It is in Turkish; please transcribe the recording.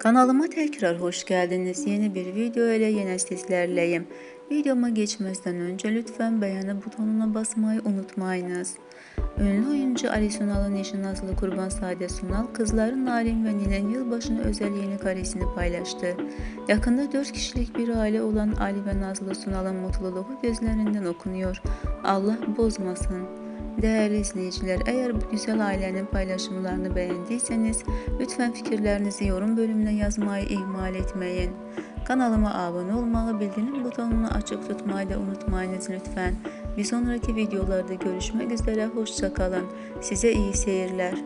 Kanalıma tekrar hoş geldiniz. Yeni bir video ile yine sizlerleyim. Videoma geçmezden önce lütfen beğeni butonuna basmayı unutmayınız. Ünlü oyuncu Ali Sunal'ın eşi Nazlı Kurban Sade Sunal, kızları Narin ve Nilen yılbaşına özel yeni karesini paylaştı. Yakında 4 kişilik bir aile olan Ali ve Nazlı Sunal'ın mutluluğu gözlerinden okunuyor. Allah bozmasın. Dəyərli izləyicilər, əgər bu gözəl ailənin paylaşımlarını bəyəndiysəniz, lütfən fikirlərinizi yorum bölümünə yazmayı ihmal etməyin. Kanalıma abunə olmağı, bildirim butonunu açıq tutmayı da unutmayınız lütfən. Bir sonraki videolarda görüşmək üzrə, hoşça kalın. Sizə iyi seyirlər.